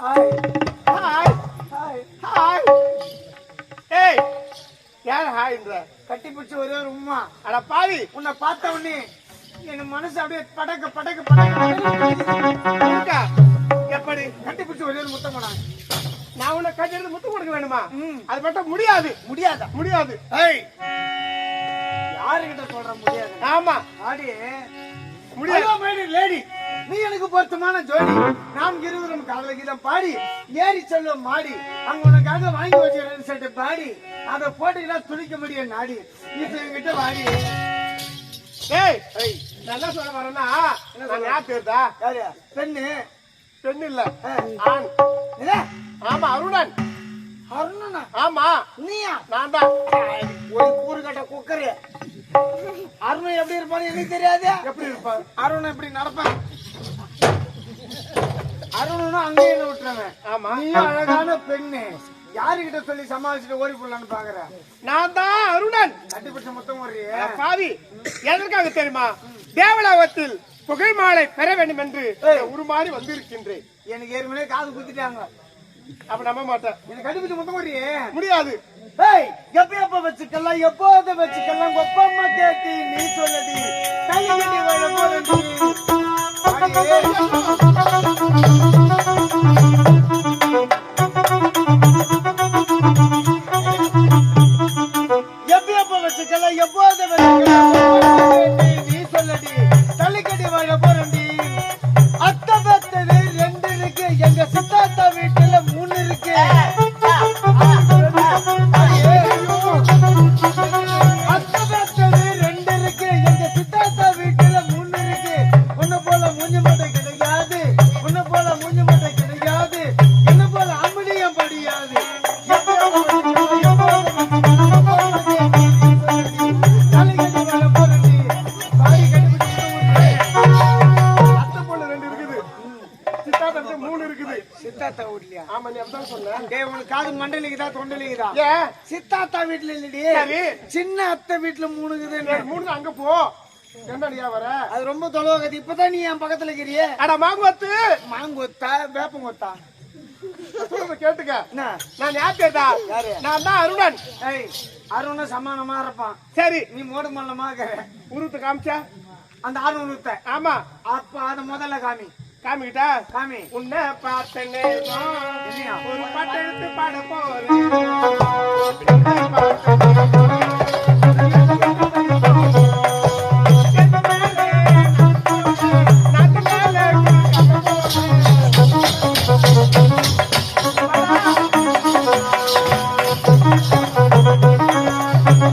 Hi hi hi hi ஏய் யார் ஹாய்ன்ற கட்டி பிடிச்ச ஒரே ஒரு உம்மா. அட பாவி உன்னை பார்த்த உடனே என் மனசு அப்படியே படக்க படக்க படக்க எப்படி? கட்டி பிடிச்ச ஒரே ஒரு முத்தம் போனாங்க நான் உன்னை கட்டி கட்டிருந்து முத்தம் கொடுக்க வேணுமா? அது மட்டும் முடியாது. முடியாதா? முடியாது. ஏய். யாருக்கிட்ட சொல்ற முடியாது? ஆமா. ஆடி முடியாது. லேடி நீ எனக்கு பொருத்தமான ஜோடி. நாம் இருவரும் காதல கீதம் பாடி ஏறி செல்லும் மாடி. அங்க உனக்காக வாங்கி வச்சிருக்கேன் சட்டை பாடி. அதை போட்டுக்கிட்டா துணிக்க முடியும் நாடி. இப்ப என்கிட்ட வாடி. ஏய் என்ன சொல்ல வரேன்னா நான் தெரியுதா யாரு பெண்ணு. பெண் இல்ல. ஆண். ஆமா அருணன். அருணனா? ஆமா. நீயா? நான் தான். ஒரு கூறு கட்ட குக்கரு. அருணன் எப்படி இருப்பான்னு எனக்கு தெரியாது. எப்படி இருப்பான் அருணன் எப்படி நடப்பான் அருணனும் அங்கேயே விட்டுறவன் ஆமா. நீயும் அழகான பெண்ணு. யாருகிட்ட சொல்லி சமாளிச்சுட்டு ஓடி போடலான்னு பாக்குற? நான் தான் அருணன். கட்டிப்பிடிச்ச மொத்தம் ஒரு பாவி. எதற்காக தெரியுமா? தேவலாவத்தில் புகழ் மாலை பெற வேண்டும் என்று. உருமாறி வந்திருக்கின்றேன். எனக்கு ஏற்கனவே காது குத்திட்டாங்க. அப்ப நம்ப மாட்டேன். எனக்கு கட்டிப்பிடிச்ச மொத்தம் ஒரு முடியாது. ஏய் எப்ப எப்ப வச்சுக்கலாம் எப்போது வச்சுக்கலாம்? கொப்பம்மா கேட்டி நீ சொல்லடி. தள்ளி கட்டி வாழ எப்ப எப்போது வச்சுக்கலாம் சித்தாத்தா வீட்லயா ஆமா நீ அப்படிதான் சொன்ன. டேய் உனக்கு காது மண்டலிக்குதா தொண்டலிக்குதா? ஏன் சித்தாத்தா வீட்டுல இல்லடி. சரி. சின்ன அத்தை வீட்டுல மூணுக்குது மூணு அங்க போ. என்னடியா வர? அது ரொம்ப தொலைவாகுது இப்பதான் நீ என் பக்கத்துல இருக்கிறியே. அட மாங்குவத்து. மாங்கொத்தா வேப்பங்கொத்தா கேட்டுக்க. நான் யார் யாரு? நான் தான் அருணன். அருண சமானமா இருப்பான். சரி. நீ மோடு மல்லமா உருத்து காமிச்சா? அந்த அருணத்தை ஆமா. அப்ப அத முதல்ல காமி. காமிக்கிட்டா? காமி. உன்னை பார்த்தனே. இல்லையா? ஒரு பாட்டு எடுத்து பாட போறேன்.